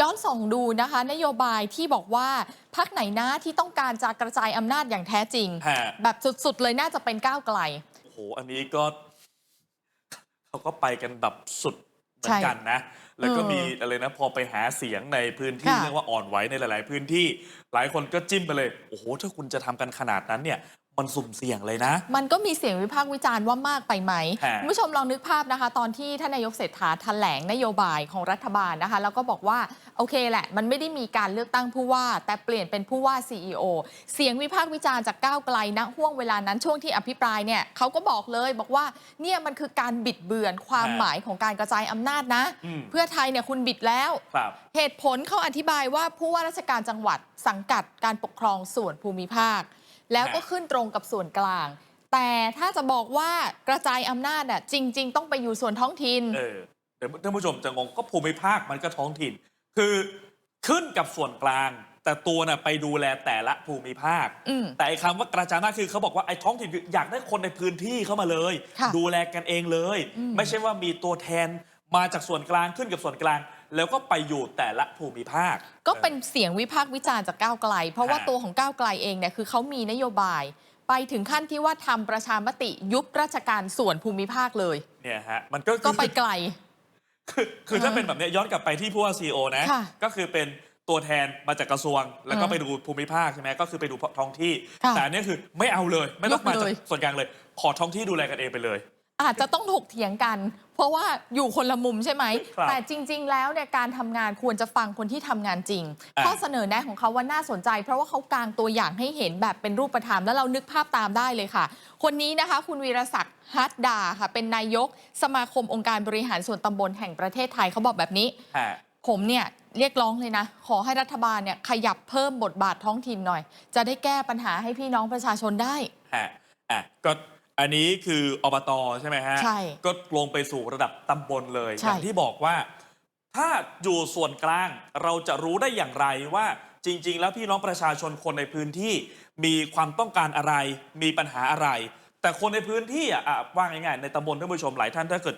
ย้อนส่องดูนะคะ นโยบายที่บอกว่าพักไหนนะที่ต้องการจะกระจายอำนาจอย่างแท้จริง ฮะ แบบสุดๆ เลยน่าจะเป็นก้าวไกล โอ้โห อันนี้ก็ เขาก็ไปกันแบบสุดเหมือนกันนะ แล้วก็เออมีอะไรนะ พอไปหาเสียงในพื้นที่ค่ะเรียกว่าอ่อนไหวในหลาย ๆ พื้นที่ หลายคนก็จิ้มไปเลย โอ้โห ถ้าคุณจะทำกันขนาดนั้นเนี่ย มันสุ่มเสี่ยงเลยนะ มันก็มีเสียงวิพากษ์วิจารณ์ว่ามากไปไหมฮะคุณผู้ชมลองนึกภาพนะคะ ตอนที่ท่านนายกเศรษฐาแถลงนโยบายของรัฐบาลนะคะ แล้วก็บอกว่าโอเคแหละ มันไม่ได้มีการเลือกตั้งผู้ว่า แต่เปลี่ยนเป็นผู้ว่า CEO เสียงวิพากษ์วิจารณ์จากก้าวไกลณห่วงเวลานั้นช่วงที่อภิปรายเนี่ยเขาก็บอกเลยบอกว่าเนี่ยมันคือการบิดเบือนความหมายของการกระจายอำนาจนะอืมเพื่อไทยเนี่ยคุณบิดแล้วครับเหตุผลเขาอธิบายว่าผู้ว่าราชการจังหวัดสังกัดการปกครองส่วนภูมิภาค แล้วก็ฮะขึ้นตรงกับส่วนกลาง แต่ถ้าจะบอกว่ากระจายอำนาจอะจริง ๆ ต้องไปอยู่ส่วนท้องถิ่นเออเดี๋ยวท่านผู้ชมจะงงก็ภูมิภาคมันก็ท้องถิ่น คือขึ้นกับส่วนกลาง แต่ตัวน่ะไปดูแลแต่ละภูมิภาค อืม แต่ไอ้คำว่ากระจายอำนาจคือเขาบอกว่าไอ้ท้องถิ่นคืออยากได้คนในพื้นที่เข้ามาเลย ค่ะดูแลกันเองเลย อืม ไม่ใช่ว่ามีตัวแทนมาจากส่วนกลางขึ้นกับส่วนกลาง แล้วก็ไปอยู่แต่ละภูมิภาค ก็เป็นเสียงวิพากษ์วิจารณ์จากก้าวไกล เพราะว่าฮะตัวของก้าวไกลเองเนี่ยคือเขามีนโยบาย ไปถึงขั้นที่ว่าทำประชามติยุบราชการส่วนภูมิภาคเลยเนี่ยฮะมันก็ก็ไปไกล คือคือถ้าเป็นแบบเนี้ยย้อนกลับไปที่ผู้ว่าซีโอนะค่ะก็คือเป็นตัวแทนมาจากกระทรวง แล้วก็อืมไปดูภูมิภาคใช่ไหมก็คือไปดูท้องที่ค่ะแต่อันเนี้ยคือไม่เอาเลย ไม่ต้องยกมาเลจากยส่วนกลางเลย ขอท้องที่ดูแลกันเองไปเลย อาจจะต้องถกเถียงกัน เพราะว่าอยู่คนละมุมใช่ไหม ครับแต่จริง ๆ แล้วเนี่ยการทำงานควรจะฟังคนที่ทำงานจริง อะข้อเสนอแนะของเขาว่าน่าสนใจ เพราะว่าเขากางตัวอย่างให้เห็นแบบเป็นรูปธรรมแล้วเรานึกภาพตามได้เลยค่ะ คนนี้นะคะ คุณวีรศักดิ์ฮัตดาค่ะ เป็นนายกสมาคมองค์การบริหารส่วนตำบลแห่งประเทศไทยเขาบอกแบบนี้ ฮะ ผมเนี่ยเรียกร้องเลยนะ ขอให้รัฐบาลเนี่ยขยับเพิ่มบทบาทท้องถิ่นหน่อย จะได้แก้ปัญหาให้พี่น้องประชาชนได้ ฮะอะก็ อันนี้คืออบตใช่ไหมฮะ ใช่ก็ลงไปสู่ระดับตำบลเลย ใช่ อย่างที่บอกว่า ถ้าอยู่ส่วนกลางเราจะรู้ได้อย่างไรว่าจริง ๆ แล้วพี่น้องประชาชนคนในพื้นที่ มีความต้องการอะไร มีปัญหาอะไร แต่คนในพื้นที่อะอะว่าง่ายๆในตำบลท่านผู้ชมหลายท่านถ้าเกิด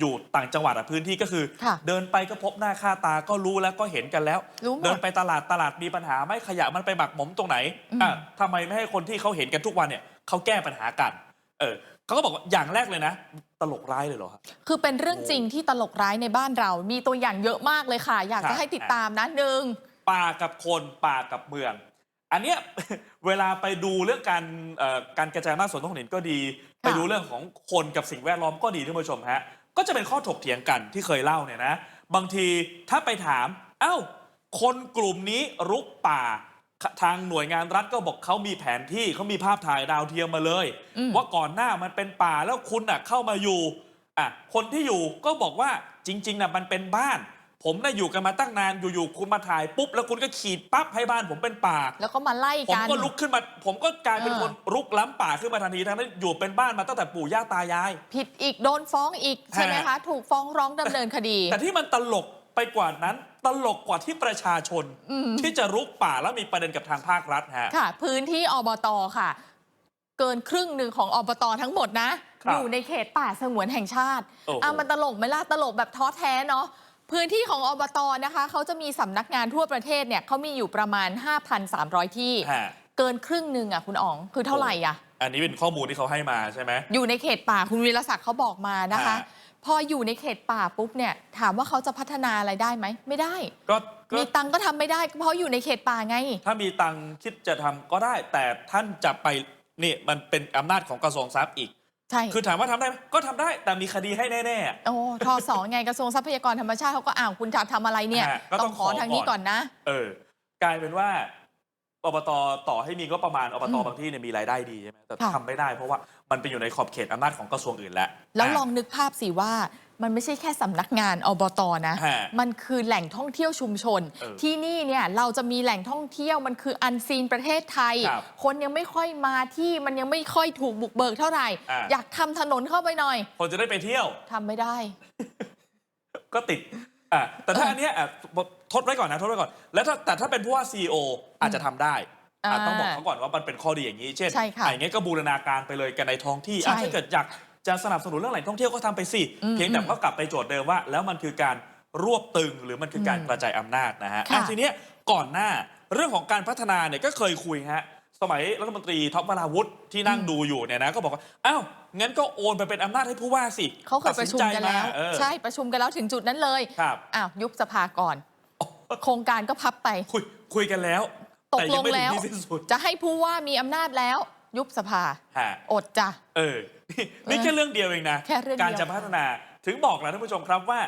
อยู่ต่างจังหวัดอะพื้นที่ก็คือ ค่ะ เดินไปก็พบหน้าค่าตาก็รู้แล้วก็เห็นกันแล้ว รู้หมเดินด ไปตลาดตลาดมีปัญหาไหม่ขยะมันไปหมักหมมตรงไหนอืม อะทำไมไม่ให้คนที่เขาเห็นกันทุกวันเนี่ยเขาแก้ปัญหากัน เออเขาก็บอกว่าอย่างแรกเลยนะ ตลกร้ายเลยเหรอครับ คือเป็นเรื่องจริงที่ตลกร้ายในบ้านเรา มีตัวอย่างเยอะมากเลยค่ะ อยากครัจะบให้ติดตามนะหนึ่งป่ากับคนป่ากับเมือง อันเนี้ยเวลาไปดูเรื่องการเอ่อการกระจายอำนาจส่วนท้องถิ่นก็ดีค่ะไปดูเรื่องของคนกับสิ่งแวดล้อมก็ดีท่านผู้ชมฮะก็จะเป็นข้อถกเถียงกันที่เคยเล่าเนี่ยนะ บางทีถ้าไปถาม เอ้า คนกลุ่มนี้รุกป่า ทางหน่วยงานรัฐก็บอกเขามีแผนที่เขามีภาพถ่ายดาวเทียมมาเลยอืมว่าก่อนหน้ามันเป็นป่าแล้วคุณน่ะเข้ามาอยู่อะคนที่อยู่ก็บอกว่าจริงๆน่ะมันเป็นบ้าน ผมน่ะอยู่กันมาตั้งนานอยู่ๆคุณมาถ่ายปุ๊บแล้วคุณก็ขีดปั๊บให้บ้านผมเป็นป่า แล้วก็มาไล่ผมกันก็ลุกขึ้นมา ผมก็กลายเป็นเออ คนรุกล้ำป่าขึ้นมาทันทีทั้งนั้นอยู่เป็นบ้านมาตั้งแต่ปู่ย่าตายาย ผิดอีกโดนฟ้องอีก ใช่ไหมคะ ถูกฟ้องร้องดำเนินคดี แต่ที่มันตลกไปกว่านั้น ตลกกว่าที่ประชาชนอืมที่จะรุกป่าแล้วมีประเด็นกับทางภาครัฐฮะค่ะ พื้นที่อบตค่ะ เกินครึ่งหนึ่งของอบตทั้งหมดนะครับอยู่ในเขตป่าสงวนแห่งชาติโอ้โหอะมันตลกไหมล่ะตลกแบบท้อแท้เนาะพื้นที่ของอบตนะคะเขาจะมีสำนักงานทั่วประเทศเนี่ยเขามีอยู่ประมาณ 5,300 ที่ฮะเกินครึ่งหนึ่งอะคุณอ๋องคือเท่าไหร่อะ อันนี้เป็นข้อมูลที่เขาให้มาใช่ไหมอยู่ในเขตป่าคุณวีรศักดิ์เขาบอกมานะคะฮะพ ออยู่ในเขตป่าปุ๊บเนี่ยถามว่าเขาจะพัฒนาอะไรได้ไหม ไม่ได้ ก็ก็มีตังค์ก็ทำไม่ได้เพราะอยู่ในเขตป่าไงถ้าถ้ามีตังค์คิดจะทำก็ได้ แต่ท่านจะไปนี่มันเป็นอำนาจของกระทรวงทรัพย์อีก ใช่คือถามว่าทำได้ไหมก็ทำได้แต่มีคดีให้แน่โอ้ทอสองไงกระทรวงทรัพยากรธรรมชาติเขาก็อ้าวคุณจะทำอะไรเนี่ย ฮะก็ต้ต้อองงขอขอทางนี้ก่อนก่อนนะๆเออกลายเป็นว่าอบตต่อให้มีก็ประมาณอบตอืมบางที่เนี่ยมีรายได้ดีใช่ไหมแต่ค่ะ ทำไม่ได้เพราะว่า มันไปอยู่ในขอบเขตอำนาจของกระทรวงอื่นแล้วแล้วะลองนึกภาพสิว่ามันไม่ใช่แค่สำนักงานอบตนะฮะมันคือแหล่งท่องเที่ยวชุมชนเออที่นี่เนี่ยเราจะมีแหล่งท่องเที่ยวมันคืออันซีนประเทศไทยครับคนยังไม่ค่อยมาที่มันยังไม่ค่อยถูกบุกเบิกเท่าไหร่อ่าอยากทำถนนเข้าไปหน่อย คนจะได้ไปเที่ยวทำไม่ได้ ก็ติดอะแต่ถ้าเอออัอันเนี้ยอะทดไว้ก่อนนะทดไว้ก่อน แล้วถ้าแต่ถ้าเป็นผู้ว่าซีออาจจะทำได้ อะอ่าต้องบอกเขาก่อนว่ามันเป็นข้อดีอย่างนี้ เช่นใช่ค่ะอ่อย่างเงี้ยก็บูรณาการไปเลยกันในท้องที่อะใช่ถ้าเกิดอยากจะสนับสนุนเรื่องแหล่งท่องเที่ยวก็ทำไปสิ อืมเพียงแต่ก็กลับไปโจทย์เดิมว่า แล้วมันคือการรวบตึงหรือมันคือการอืมกระจายอำนาจนะฮะค่ะ อะทีเนี้ยก่อนหน้าเรื่องของการพัฒนาเนี่ยก็เคยคุยฮะสมัยรัฐมนตรีท็อปวราวุธที่นั่งอืมดูอยู่เนี่ยนะก็บอกว่าอ้าวงั้นก็โอนไปเป็นอำนาจให้ผู้ว่าสิเขาเคยประชุมกันแล้ว ตัดสิใจาเออใช่ประชุมกันแล้วถึงจุดนั้นเลยครับ อ้าวยุบสภาก่อน โครงการก็พับไป คุยคุยกันแล้ว ตกแต่ลยังงไม่ถึแล้วที่สิ้นสุดจะให้ผู้ว่ามีอำนาจแล้ว ยุบสภา ฮะ อดจ้ะ เออ นี่นี่แค่เรื่องเดียวเองนะ แค่เรื่องเดียว การจะพัฒนา ถึงบอกแล้วท่านผู้ชมครับว่า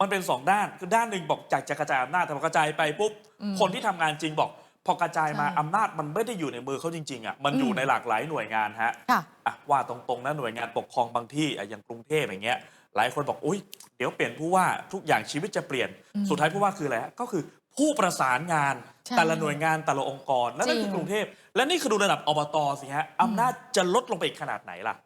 มันเป็นสองด้าน คือด้านหนึ่งบอกอยากจะกระจายอำนาจแต่พอกระจายไปปุ๊บอืมคนที่ทำงานจริงบอก พอกระจายมาใช่อำนาจมันไม่ได้อยู่ในมือเขาจริงๆอะ มันอยู่อืมในหลากหลายหน่วยงานฮะ ค่ะ อะว่าตรงๆนะหน่วยงานปกครองบางที่อะอย่างกรุงเทพอย่างเงี้ย หลายคนบอกอุ้ยเดี๋ยวเปลี่ยนผู้ว่าทุกอย่างชีวิตจะเปลี่ยนอืมสุดท้ายผู้ว่าคืออะไรฮะก็คือผู้ประสานงานใช่ แต่ละหน่วยงานแต่ละองค์กร และนั่นจริคืงอกรุงเทพ และนี่คือดูระดับอบตสิฮะอำนาจจะลดลงไปอีกขนาดไหนล่ะ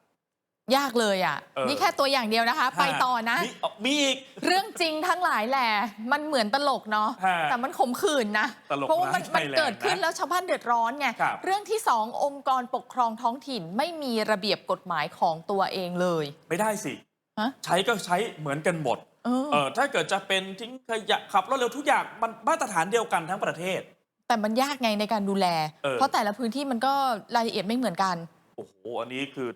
ยากเลยอะเออนี่แค่ตัวอย่างเดียวนะคะ ไปต่อนะมีมีอีกเรื่องจริงทั้งหลายแหละมันเหมือนตลกเนาะฮะแต่มันขมขื่นนะตลกเพราะว่ามันร้ายมัน Thailand เกิดขึ้นนะแล้วชาวบ้านเดือดร้อนไงครับเรื่องที่สององค์กรปกครองท้องถิ่นไม่มีระเบียบกฎหมายของตัวเองเลย ไม่ได้สิฮะใช้ก็ใช้เหมือนกันหมด เออ เออถ้าเกิดจะเป็นทิ้งขยะขับรถเร็วทุกอย่างมันมาตรฐานเดียวกันทั้งประเทศ แต่มันยากไงในการดูแล เออ เพราะแต่ละพื้นที่มันก็รายละเอียดไม่เหมือนกัน โอ้โห อันนี้คือ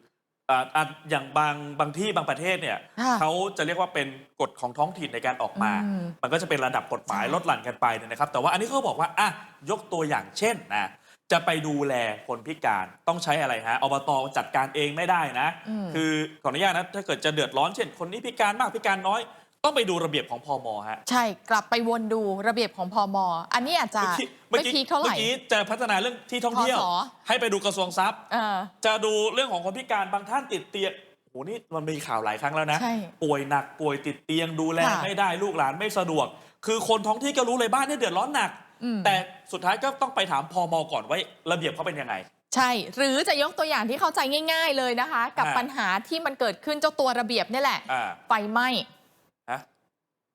อ่าอ่าอย่างบางบางที่บางประเทศเนี่ยค่ะเขาจะเรียกว่าเป็นกฎของท้องถิ่นในการออกมา อืมมันก็จะเป็นระดับกฎหมายใช่ ลดหลั่นกันไปเนี่ยนะครับ แต่ว่าอันนี้เขาบอกว่าอะยกตัวอย่างเช่นนะจะไปดูแลคนพิการต้องใช้อะไรฮะอบตจัดการเองไม่ได้นะ ม คือขออนุญาตนะถ้าเกิดจะเดือดร้อนเช่น คนนี้พิการมากพิการน้อย ต้องไปดูระเบียบของพมฮะใช่กลับไปวนดูระเบียบของพอมอันนี้อาจจะเมื่อไม่กี้พีคเท่าไหร่เมื่อกี้จะพัฒนาเรื่องที่ท่องเที่ยวพศให้ไปดูกระทรวงทรัพย์เออจะดูเรื่องของคนพิการบางท่านติดเตียงโอ้โหนี่มันมีข่าวหลายครั้งแล้วนะใช่ป่วยหนักป่วยติดเตียงดูแลค่ะไม่ได้ลูกหลานไม่สะดวก คือคนท้องที่ก็รู้เลยบ้านเนี่ยเดือดร้อนหนักอืมแต่สุดท้ายก็ต้องไปถามพมก่อนว่าระเบียบเขาเป็นยังไงใช่ หรือจะยกตัวอย่างที่เข้าใจง่าย ๆ เลยนะคะ กับฮะปัญหาที่มันเกิดขึ้นเจ้าตัวระเบียบนี่แหละอ่าไฟไหม้ฮะ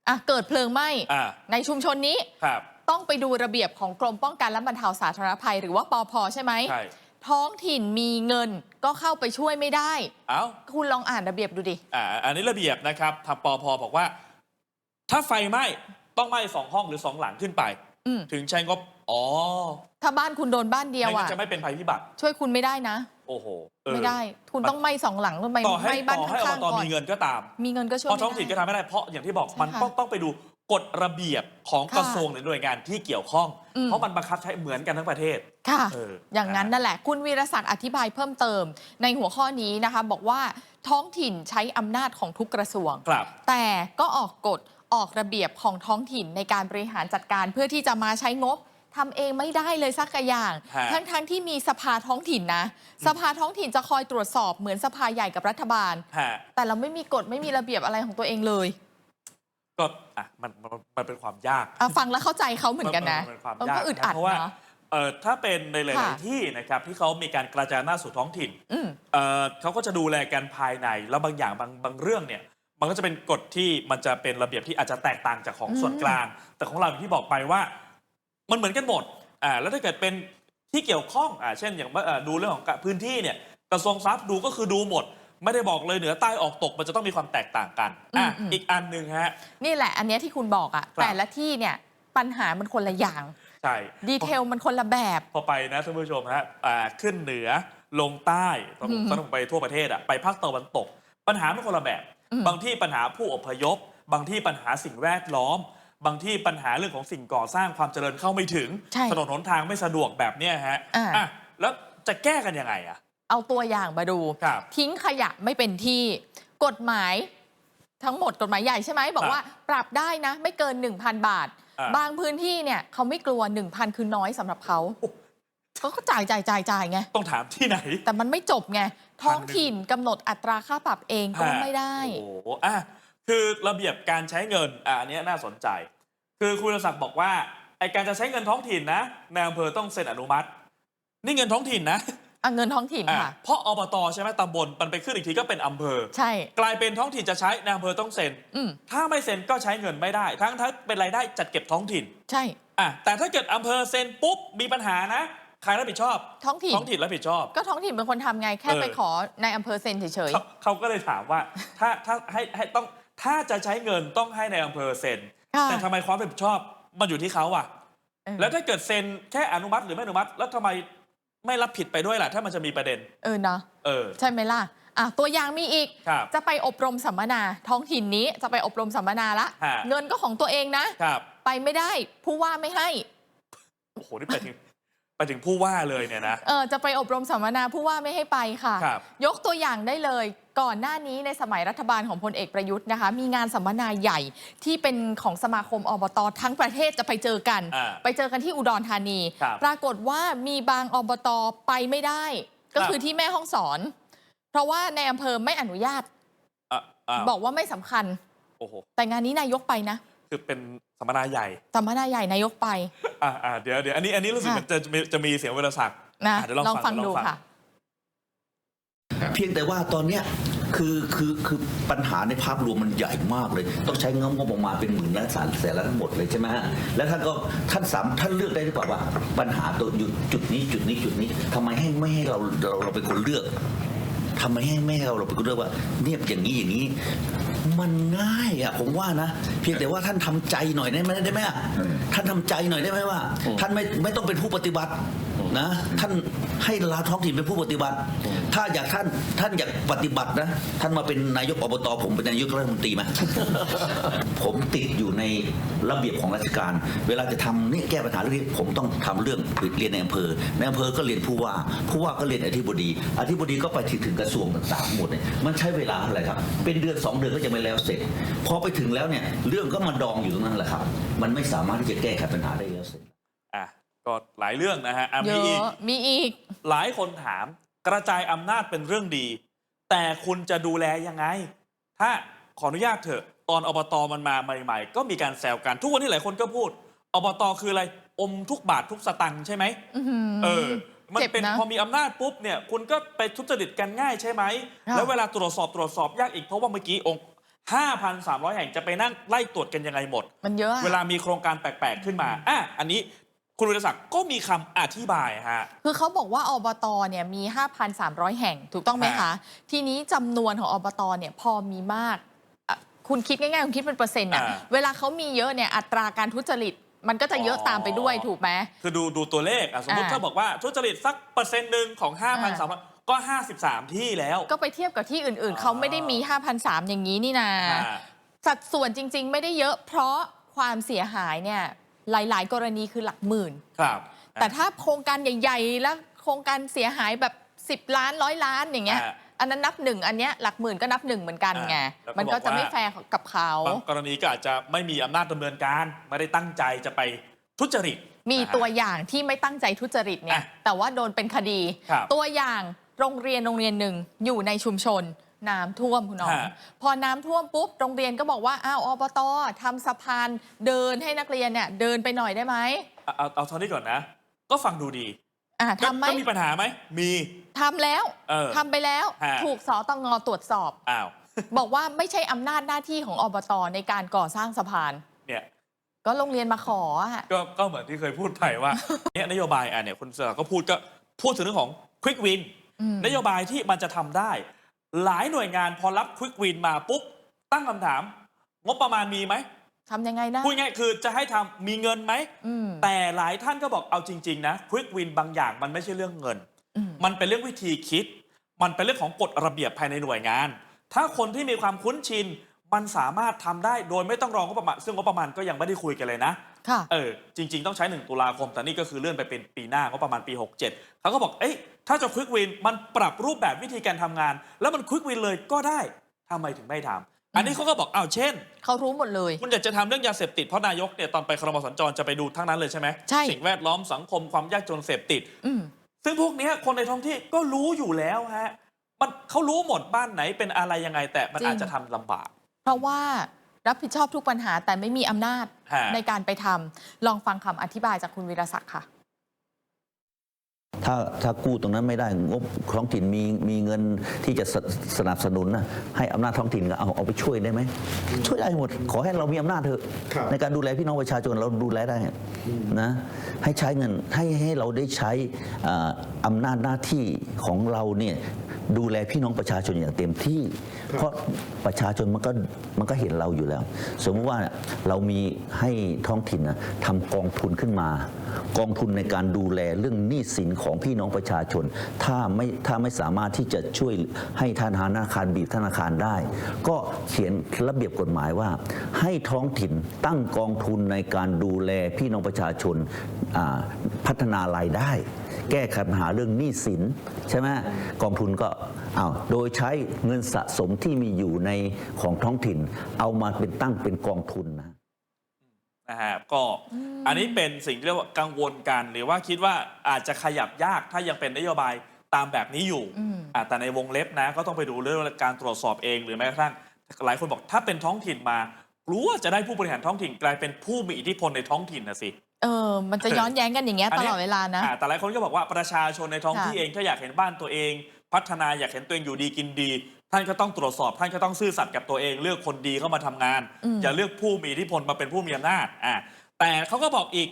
อะเกิดเพลิงไหม้อ่าในชุมชนนี้ ครับ ต้องไปดูระเบียบของกรมป้องกันและบรรเทาสาธารณภัย หรือว่าปอพใช่ไหม ใช่ ท้องถิ่นมีเงินก็เข้าไปช่วยไม่ได้ เอ้า คุณลองอ่านระเบียบดูดิ อ่า อันนี้ระเบียบนะครับทางปพบอกว่า ถ้าไฟไหม้ต้องไหม้สองห้องหรือสองหลังขึ้นไป อืมถึงใช้งบ อ๋อถ้าบ้านคุณโดนบ้านเดียวไม่งั้อะนจะไม่เป็นภัยพิบัติ ช่วยคุณไม่ได้นะ โอ้โหเออ ไม่ได้ คุณต้องไหม้สองหลังต้องไหม้ต่อให้ไหม้บ้านต่อให้อบข้างตๆก่อนมีเงินก็ตาม มีเงินก็ช่วยเพราะไม่ท้องถิ่นก็ได้ ทำไม่ได้เพราะอย่างที่บอกใช่มันค่ะต้องต้องไปดูกฎระเบียบของค่ะกระทรวงหรือหน่วยงานที่เกี่ยวข้อง อืม เพราะมันบังคับใช้เหมือนกันทั้งประเทศ ค่ะเอออย่างนั้นนั่นแหละ คุณวีรศักดิ์อธิบายเพิ่มเติม ในหัวข้อนี้นะคะ บอกว่าท้องถิ่นใช้อำนาจของทุกกระทรวง ครับ แต่ก็ออกกฎออกระเบียบของท้องถิ่นในการบริหารจัดการเพื่อที่จะมาใช้งบ ทำเองไม่ได้เลยสักอย่าง ฮะทั้งๆทที่มีสภาท้องถิ่นนะ สภาท้องถิ่นจะคอยตรวจสอบเหมือนสภาใหญ่กับรัฐบาล ฮะแต่เราไม่มีกฎไม่มีระเบียบอะไรของตัวเองเลยก็อะมันมันมันเป็นความยาก อะฟังแล้วเข้าใจเขาเหมือนกันนะมัเป็นความมันยากก็อึดอัดเพราะว่าเนาะ เออถ้าเป็นในหลายค่ะ ๆที่นะครับที่เขามีการกระจายอำนาจสู่ท้องถิ่นอืม เออเขาก็จะดูแลกันภายใน แล้วบางอย่างบางบางเรื่องเนี่ยมันก็จะเป็นกฎที่มันจะเป็นระเบียบที่อาจจะแตกต่างจากของอืมส่วนกลาง แต่ของเราอย่างที่บอกไปว่า มันเหมือนกันหมดอ่าแล้วถ้าเกิดเป็นที่เกี่ยวข้องอ่าเช่นอย่างว่าเอ่อดูเรื่องของพื้นที่เนี่ยกระทรวงทรัพย์ดูก็คือดูหมด ไม่ได้บอกเลยเหนือใต้ออกตกมันจะต้องมีความแตกต่างกันอะอืมอืมอีกอันหนึ่งฮะนี่แหละอันเนี้ยที่คุณบอกอะครับแต่ละที่เนี่ยปัญหามันคนละอย่างใช่ดีเทลมันคนละแบบ พอไปนะท่านผู้ชมฮะอ่าขึ้นเหนือลงใต้ต้องอืมต้องไปทั่วประเทศอะไปภาคตะวันตก ปัญหามันคนละแบบอืมบางที่ปัญหาผู้อพยพ บางที่ปัญหาสิ่งแวดล้อม บางที่ปัญหาเรื่องของสิ่งก่อสร้างความเจริญเข้าไม่ถึง ใช่ถนนหนทางไม่สะดวกแบบเนี้ยฮะอ่า อะแล้วจะแก้กันยังไงอะเอาตัวอย่างมาดู ครับ ทิ้งขยะไม่เป็นที่ กฎหมายทั้งหมดกฎหมายใหญ่ใช่ไหมบอกว่าปรับได้นะ ไม่เกิน 1,000 บาท อ่า บางพื้นที่เนี่ยเขาไม่กลัว 1,000 คือน้อยสำหรับเขาเขาก็จ่ายจ่ายจ่ายจ่ายไง ต้องถามที่ไหน แต่มันไม่จบไง ท้องถิ่นกำหนดอัตราค่าปรับเองก็ฮะไม่ได้ โอ้โหอะ คือระเบียบการใช้เงินอะอันเนี้ยน่าสนใจ คือคุณศักดิ์บอกว่าไอการจะใช้เงินท้องถิ่นนะนายอำเภอต้องเซ็นอนุมัติ นี่เงินท้องถิ่นนะอะเงินท้องถิ่นอะค่ะ เพราะอบตใช่ไหมตำบลมันไปขึ้นอีกทีก็เป็นอำเภอ ใช่ กลายเป็นท้องถิ่นจะใช้นายอำเภอต้องเซ็น อืมถ้าไม่เซ็นก็ใช้เงินไม่ได้ ทั้งทั้งเป็นรายได้จัดเก็บท้องถิ่นใช่ อะแต่ถ้าเกิดอำเภอเซ็นปุ๊บมีปัญหานะใครรับผิดชอบ ท้องถิ่นท้องถิ่นรับผิดชอบ ก็ท้องถิ่นเป็นคนทำไงแค่เออ ไปขอในอำเภอเซ็นเฉยเขาเขาก็เลยถามว่า ถ้าถ้าให้ให้ต้อง ถ้าจะใช้เงินต้องให้ในายอำเภอเซ็น ค่ะแต่ทำไมความรับผิดชอบมันอยู่ที่เขาอะ เออแล้วถ้าเกิดเซ็นแค่อนุมัติหรือไม่อนุมัติ แล้วทำไมไม่รับผิดไปด้วยล่ะ ถ้ามันจะมีประเด็น เออเนาะเออ ใช่ไหมล่ะอะตัวอย่างมีอีก ครับ จะไปอบรมสัมมนา ท้องถิ่นนี้จะไปอบรมสัมมนาละ ฮะ เงินก็ของตัวเองนะ ครับ ไปไม่ได้ผู้ว่าไม่ให้ โอ้โห นี่ไปถึง ไปถึงผู้ว่าเลยเนี่ยนะ เออจะไปอบรมสัมมนาผู้ว่าไม่ให้ไปค่ะ ครับยกตัวอย่างได้เลยก่อนหน้านี้ในสมัยรัฐบาลของพลเอกประยุทธ์นะคะ มีงานสัมมนาใหญ่ที่เป็นของสมาคมอบตทั้งประเทศจะไปเจอกัน อ่าไปเจอกันที่อุดรธานี ครับปรากฏว่ามีบางอบตไปไม่ได้ ก็ครับ คือที่แม่ห้องสอน เพราะว่าในอำเภอไม่อนุญาต อะอะบอกว่าไม่สำคัญ โอ้โหแต่งานนี้นายกไปนะ คือเป็นสัมมนาใหญ่สัมมนาใหญ่นายกไปอ่าอ่าเดี๋ยวเดี๋ยวอันนี้อันนี้รู้สึกค่ะเหมันจะจะมีจะมีเสียงเวลาศักดิ์นะอะเดี๋ยวลองลองฟัฟังงเดี๋ยวดูลองฟังค่ะ เพียงแต่ว่าตอนเนี้ยคือคือคือปัญหาในภาพรวมมันใหญ่มากเลย ต้องใช้เงินงบประมาณเป็นหมื่นล้านแสนแสนล้านทั้งหมดเลยใช่ไหมฮะแล้วท่านก็ท่านสามท่านเลือกได้หรือเปล่าว่า ปัญหาตัวอยู่จุดนี้จุดนี้จุดนี้ทำไมให้ไม่ให้เราเราเราเป็นคนเลือกทำไมให้ไม่ให้เราเราเป็นคนเลือกว่าเนี่ยอย่างนี้อย่างนี้ มันง่ายอะผมว่านะ เพียงแต่ว่าท่านทำใจหน่อยได้ไหมได้ไหมอะท่านทำใจหน่อยได้ไหมว่า ท่านไม่ไม่ต้องเป็นผู้ปฏิบัติ นะ ท่านให้ลาท้องถิ่นเป็นผู้ปฏิบัติ ถ้าอยากท่านท่านอยากปฏิบัตินะ ท่านมาเป็นนายกอบตผมเป็นนายกรัฐมนตรีไหมผมติดอยู่ในระเบียบของราชการ เวลาจะทำนี่แก้ปัญหาเรื่องนี้ผมต้องทำเรื่องเรียนในอำเภอในอำเภอก็เรียนผู้ว่า ผู้ว่าก็เรียนอธิบดี อธิบดีก็ไปถึงถึงกระทรวงต่างๆหมดเนี่ยมันใช้เวลาเท่าไรครับ เป็นเดือนสองเดือนก็จะไม่แล้วเสร็จพอไปถึงแล้วเนี่ยเรื่องก็มาดองอยู่ตรงนั้นแหละครับ มันไม่สามารถที่จะแก้ไขปัญหาได้แล้วเสร็จ ก็หลายเรื่องนะฮะอะเยมีอีก อะมีอีก หลายคนถามกระจายอำนาจเป็นเรื่องดี แต่คุณจะดูแลยังไง ถ้าขออนุญาตเถอะ ตอนอบตมันมาใหม่ๆ ก็มีการแซวกันทุกวันนี้หลายคนก็พูดอบตคืออะไรอมทุกบาททุกสตังค์ใช่ไหมอื้อหือเออ มันเจ็บเป็นนะพอมีอำนาจปุ๊บเนี่ยคุณก็ไปทุจริตกันง่ายใช่ไหม ค่ะ แล้วเวลาตรวจสอบตรวจสอบยากอีกเพราะว่าเมื่อกี้องค์ 5,300 แห่งจะไปนั่งไล่ตรวจกันยังไงหมด มันเยอะอะ เวลามีโครงการแปลก ๆ ขึ้นมา อะ อันนี้ คุณวิรศักดิ์ก็มีคำอธิบายฮะ คือเขาบอกว่าอบตเนี่ยมี 5,300 แห่งถูกต้องไหมฮะคะ ทีนี้จำนวนของอบตเนี่ยพอมีมากอะคุณคิดง่ายๆ คุณคิดเป็นเปอร์เซ็นต์อะอ่าเวลาเขามีเยอะเนี่ยอัตราการทุจริต มันก็จะเยอะอ๋อ ตามไปด้วยถูกไหม คือดูดูตัวเลขอะสมมติอ่าถ้าบอกว่าทุจริตสักเปอร์เซ็นต์หนึ่งของ5,000อ่า3,000ก็ 53 ที่แล้ว ก็ไปเทียบกับที่อื่นอ๋อๆเขาไม่ได้มี 5,300 อย่างนี้นี่นา อ่า สัดส่วนจริง ๆ ไม่ได้เยอะเพราะความเสียหายเนี่ย หลาย ๆ กรณีคือหลักหมื่น ครับแต่ถ้าโครงการใหญ่ ๆ แล้วโครงการเสียหายแบบ 10 ล้านร้อยล้านอย่างเงี้ยอ่าอันนั้นนับหนึ่งอันเนี้ยหลักหมื่นก็นับหนึ่งเหมือนกันไงอ่าแล้วก็มันก็จะบอกว่าไม่แฟร์กับเขาบางกรณีก็อาจจะไม่มีอำนาจดำเนินการ ไม่ได้ตั้งใจจะไปทุจริต มีนะฮะตัวอย่างที่ไม่ตั้งใจทุจริตเนี่ยอะแต่ว่าโดนเป็นคดีครับตัวอย่างโรงเรียนโรงเรียนหนึ่งอยู่ในชุมชน น้ำท่วมคุณน้อง ฮะพอน้ำท่วมปุ๊บโรงเรียนก็บอกว่าอ้าวอบตทำสะพานเดินให้นักเรียนเนี่ยเดินไปหน่อยได้ไหมเอาเอาเอาเท่านี้ก่อนนะ ก็ฟังดูดีอะก็ทำไหมก็มีปัญหาไหมมีทำแล้วเออ ทำไปแล้ว ฮะ ถูกสตงตรวจสอบ อ้าว บอกว่าไม่ใช่อำนาจหน้าที่ของอบตในการก่อสร้างสะพาน เนี่ย ก็โรงเรียนมาขออะก็ก็เหมือนที่เคยพูดไปว่า เนี่ยนโยบายอะเนี่ยคุณเสือก็พูดก็พูดถึงเรื่องของ Quick Win อืม นโยบายที่มันจะทำได้ หลายหน่วยงานพอรับ Quick Win มาปุ๊บตั้งคำถาม งบประมาณมีไหมทำยังไงนะพูดง่ายๆคือจะให้ทำมีเงินไหมอืมแต่หลายท่านก็บอกเอาจริง ๆ นะ Quick Win บางอย่างมันไม่ใช่เรื่องเงินอืมมันเป็นเรื่องวิธีคิด มันเป็นเรื่องของกฎระเบียบภายในหน่วยงาน ถ้าคนที่มีความคุ้นชิน มันสามารถทำได้โดยไม่ต้องรองงบประมาณ ซึ่งงบประมาณก็ยังไม่ได้คุยกันเลยนะค่ะเออจริง ๆ ต้องใช้ 1 ตุลาคมแต่นี่ก็คือเลื่อนไปเป็นปีหน้างบประมาณปี 67เขาก็บอกเอ้ย ถ้าจะควิกวินมันปรับรูปแบบวิธีการทำงาน แล้วมันควิกวินเลยก็ได้ทำไมถึงไม่ทำอันนี้เขาก็บอกอ้าวเช่น เขารู้หมดเลย คุณอยากจะทำเรื่องยาเสพติดเพราะนายกเนี่ยตอนไปครมสัญจรจะไปดูทั้งนั้นเลยใช่ไหมใช่สิ่งแวดล้อมสังคมความยากจนเสพติดอืมซึ่งพวกเนี้ยคนในท้องที่ก็รู้อยู่แล้วฮะมันเขารู้หมดบ้านไหนเป็นอะไรยังไงแต่มันจริงอาจจะทำลำบาก เพราะว่ารับผิดชอบทุกปัญหาแต่ไม่มีอำนาจฮะในการไปทำลองฟังคำอธิบายจากคุณวีรศักดิ์ค่ะ ถ้าถ้ากู้ตรงนั้นไม่ได้งบท้องถิ่นมีมีเงินที่จะสสนับสนุนนะให้อำนาจท้องถิ่นก็เอาเอาไปช่วยได้ไหมช่วยได้หมด ขอให้เรามีอำนาจเถอะครับ ในการดูแลพี่น้องประชาชนเราดูแลได้นะให้ใช้เงินให้ให้เราได้ใช้อ่าอำนาจหน้าที่ของเราเนี่ย ดูแลพี่น้องประชาชนอย่างเต็มที่ เพราะประชาชนมันก็มันก็เห็นเราอยู่แล้ว สมมติว่าเรามีให้ท้องถิ่นนะทำกองทุนขึ้นมา กองทุนในการดูแลเรื่องหนี้สินของพี่น้องประชาชน ถ้าไม่ถ้าไม่สามารถที่จะช่วยให้ธนาคารบีบธนาคารได้ ก็เขียนระเบียบกฎหมายว่า ให้ท้องถิ่นตั้งกองทุนในการดูแลพี่น้องประชาชนอ่าพัฒนารายได้ แก้ไขปัญหาเรื่องหนี้สินใช่ไหมกองทุนก็อ้าวโดยใช้เงินสะสมที่มีอยู่ในของท้องถิ่น เอามาเป็นตั้งเป็นกองทุนนะนะฮะก็อันนี้เป็นสิ่งที่เรียกว่ากังวลกัน หรือว่าคิดว่าอาจจะขยับยากถ้ายังเป็นนโยบายตามแบบนี้อยู่อืมอะแต่ในวงเล็บนะก็ต้องไปดูเรื่องการตรวจสอบเองหรือแม้กระทั่งหลายคนบอกถ้าเป็นท้องถิ่นมากลัวจะได้ผู้บริหารท้องถิ่นกลายเป็นผู้มีอิทธิพลในท้องถิ่นนะสิ เออ มันจะย้อนแย้งกันอย่างเงี้ยอันตนี้ลอดเวลานะ อะแต่หลายคนก็บอกว่าประชาชนในท้องที่ค่ะเองถ้าอยากเห็นบ้านตัวเอง พัฒนาอยากเห็นตัวเองอยู่ดีกินดี ท่านก็ต้องตรวจสอบ ท่านก็ต้องซื่อสัตย์กับตัวเองเลือกคนดีเข้ามาทำงานอืมอย่าเลือกผู้มีอิทธิพลมาเป็นผู้มีอำนาจอะแต่เขาก็บอกอีก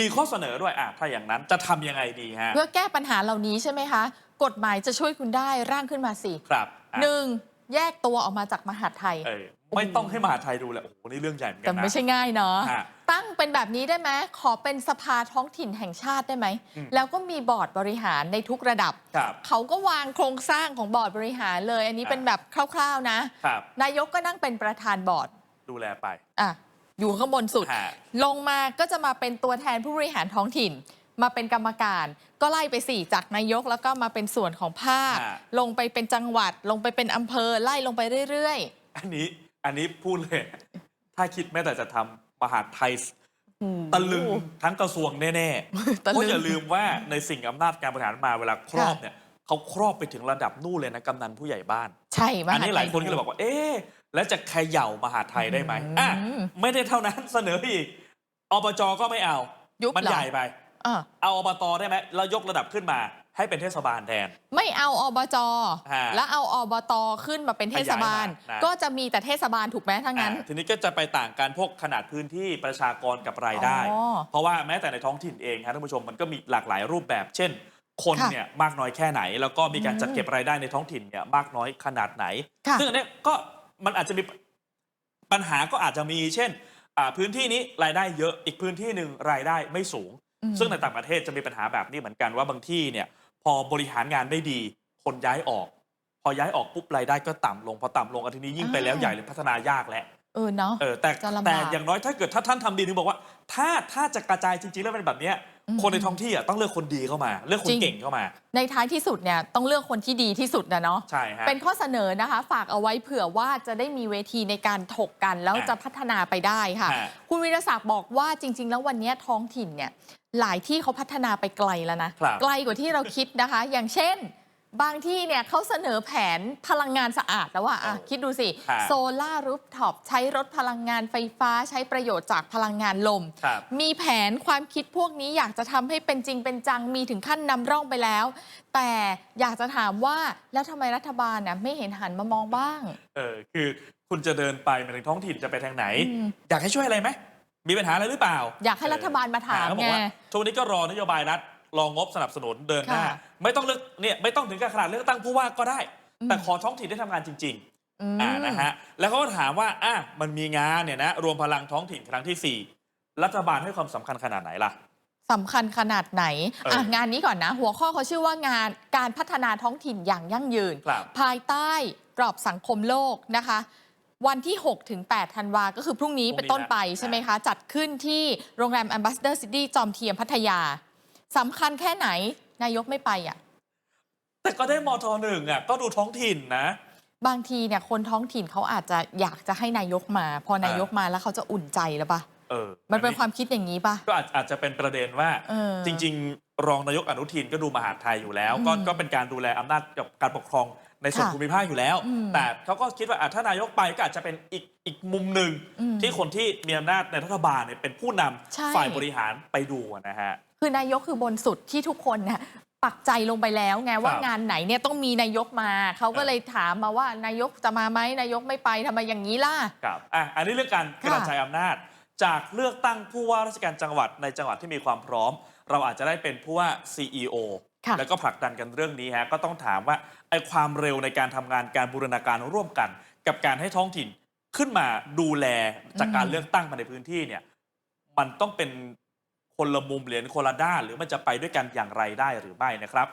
มีข้อเสนอด้วยอะถ้าอย่างนั้นจะทำยังไงดีฮะเพื่อแก้ปัญหาเหล่านี้ใช่ไหมคะ กฎหมายจะช่วยคุณได้ร่างขึ้นมาสิครับอะหนึ่งแยกตัวออกมาจากมหาดไทยเออไม่ต้องให้มหาไทยดูแหละโอ้โหนี่เรื่องใหญ่เหมือนกัแต่นนะไม่ใช่ง่ายเนาะฮะ ตั้งเป็นแบบนี้ได้ไหมขอเป็นสภาท้องถิ่นแห่งชาติได้ไหม อืมแล้วก็มีบอร์ดบริหารในทุกระดับ ครับเขาก็วางโครงสร้างของบอร์ดบริหารเลย อันนี้อ่า เป็นแบบคร่าวๆนะ ครับ นายกก็นั่งเป็นประธานบอร์ดดูแลไปอะอยู่ข้างบนสุด ฮะ ลงมาก็จะมาเป็นตัวแทนผู้บริหารท้องถิ่น มาเป็นกรรมการ ก็ไล่ไปสี่จากนายกแล้วก็มาเป็นส่วนของภาค ฮะ ลงไปเป็นจังหวัด ลงไปเป็นอำเภอไล่ลงไปเรื่อย อันนี้อันนี้พูดเลย ถ้าคิดแม้แต่จะทำ มหาดไทยๆตะลึงทั้งกระทรวงแน่ๆตะลึงเพราะอย่าลืมว่าในสิ่งอำนาจการบริหารมาเวลาครอบเนี่ยเขาครอบไปถึงระดับนู่นเลยนะกำนันผู้ใหญ่บ้าน ใช่มอันหานี้ไทหลายคนก็เลยบอกว่า เอ๊ะแล้วจะเขย่ามหาดไทยได้ไหมอะอืมไม่ได้เท่านั้นเสนออีกอบจก็ไม่เอายุบมันเหรอใหญ่ไปอะเอาอบตได้ไหมแล้วยกระดับขึ้นมา ให้เป็นเทศบาลแทน ไม่เอาอบจฮะแล้วเอาอบตขึ้นมาเป็นเทศบาล ขยายมานะ ก็จะมีแต่เทศบาลถูกไหมทั้างนั้น อะทีนี้ก็จะไปต่างกันพวกขนาดพื้นที่ประชากรกับรายได้ อ๋อเพราะว่าแม้แต่ในท้องถิ่นเองครับท่านผู้ชมมันก็มีหลากหลายรูปแบบ เช่น คนค่ะเนี่ยมากน้อยแค่ไหน แล้วก็มีการอืมจัดเก็บรายได้ในท้องถิ่นเนี่ยมากน้อยขนาดไหน ค่ะ ซึ่งอันเนี้ยก็มันอาจจะมีปัญหาก็อาจจะมี เช่นอ่าพื้นที่นี้รายได้เยอะอีกพื้นที่หนึ่งรายได้ไม่สูง อืม ซึ่งในต่างประเทศจะมีปัญหาแบบนี้เหมือนกันว่าบางที่เนี่ย พอบริหารงานไม่ดี คนย้ายออก พอย้ายออกปุ๊บรายได้ก็ต่ำลง พอต่ำลงอันทีนี้ยิ่งไปแล้วใหญ่เลยพัฒนายากแหละ เออเนาะ เออแต่จะลำบาก แต่อย่างน้อยถ้าเกิดถ้าท่านทำดีถึงบอกว่า ถ้าถ้าจะกระจายจริงๆแล้วเป็นแบบเนี้ยอืม คนในท้องที่อะต้องเลือกคนดีเข้ามา เลือกคจรินงเก่งเข้ามา ในท้ายที่สุดเนี่ยต้องเลือกคนที่ดีที่สุดนะเนาะใช่ฮะเป็นข้อเสนอนะคะ ฝากเอาไว้เผื่อว่าจะได้มีเวทีในการถกกันแล้วอะจะพัฒนาไปได้ค่ะฮะคุณวิรศักดิ์บอกว่าจริง ๆ แล้ววันนี้ท้องถิ่นเนี่ยหลายที่เขาพัฒนาไปไกลแล้วนะครับไกลกว่าที่เราคิดนะคะ อย่างเช่น บางที่เนี่ยเขาเสนอแผนพลังงานสะอาดแล้วว่าอะโอ้คิดดูสิฮะโซลารูฟท็อปใช้รถพลังงานไฟฟ้าใช้ประโยชน์จากพลังงานลม ครับมีแผนความคิดพวกนี้อยากจะทำให้เป็นจริงเป็นจังมีถึงขั้นนำร่องไปแล้ว แต่อยากจะถามว่าแล้วทำไมรัฐบาลน่ะไม่เห็นหันมามองบ้าง เออคือคุณจะเดินไปมาถึงท้องถิ่นจะไปทางไหน อืม อยากให้ช่วยอะไรไหมมีปัญหาอะไรหรือเปล่าอยากให้รัฐบาลมาถามอ่เขาบอกว่าไงช่วงนี้ก็รอนโยบายรัฐ รองบสนับสนุนเดินหน้า ค่ะไม่ต้องเลือกเนี่ยไม่ต้องถึงกับขนาดเลือกตั้งผู้ว่าก็ได้ อืม แต่ขอท้องถิ่นได้ทำงานจริง ๆอืมอ่านะฮะแล้วเขาก็ถามว่าอะมันมีงานเนี่ยนะรวมพลังท้องถิ่นครั้งที่4รัฐบาลให้ความสำคัญขนาดไหนล่ะ สำคัญขนาดไหนเอออ่อะงานนี้ก่อนนะ หัวข้อเขาชื่อว่างานการพัฒนาท้องถิ่นอย่างยั่งยืน ครับ ภายใต้กรอบสังคมโลกนะคะ วันที่ 6 ถึง 8 ธันวา ก็คือพรุ่งนี้พรุ่งนี้เป็นต้นไปนะ ใช่ไหมคะ จัดขึ้นที่โรงแรม Ambassador City จอมเทียมพัทยา สำคัญแค่ไหนนายกไม่ไปอะ แต่ก็ได้มทหนึ่งอะก็ดูท้องถิ่นนะ บางทีเนี่ยคนท้องถิ่นเขาอาจจะอยากจะให้นายกมา พอนายกมาแล้วเขาจะอุ่นใจแล้วปะเออมันเป็นอัความคิดอย่างนี้ปะก็อาจอาจจะเป็นประเด็นว่าเออจริง ๆ รองนายกอนุทินก็ดูมหาดไทยอยู่แล้ว ก็อืมก็เป็นการดูแลอำนาจกับการปกครองในส่วนค่ะภูมิภาคอยู่แล้วอืมแต่เขาก็คิดว่าอะถ้านายกไปก็อาจจะเป็นอีกอีกมุมหนึ่งอืมที่คนที่มีอำนาจในรัฐบาลเนี่ยเป็นผู้นำใช่ฝ่ายบริหารไปดูนะฮะ คือนายกคือบนสุดที่ทุกคนเนี่ยปักใจลงไปแล้วไงว่างานไหนเนี่ยต้องมีนายกมา เขาก็เลยถามมาว่านายกจะมาไหมนายกไม่ไปทำไมอย่างนี้ล่ะครับอะอันนี้เรื่องการกระจายอำนาจ จากเลือกตั้งผู้ว่าราชการจังหวัดในจังหวัดที่มีความพร้อม เราอาจจะได้เป็นผู้ว่า CEO แล้วก็ผลักดันกันเรื่องนี้ฮะก็ต้องถามว่าไอ้ความเร็วในการทำงานการบูรณาการร่วมกัน กับการให้ท้องถิ่นขึ้นมาดูแลจากการเลือกตั้งภายในพื้นที่เนี่ยมันต้องเป็น คนละมุมเหรียญคนละด้าน หรือมันจะไปด้วยกันอย่างไรได้หรือไม่นะครับ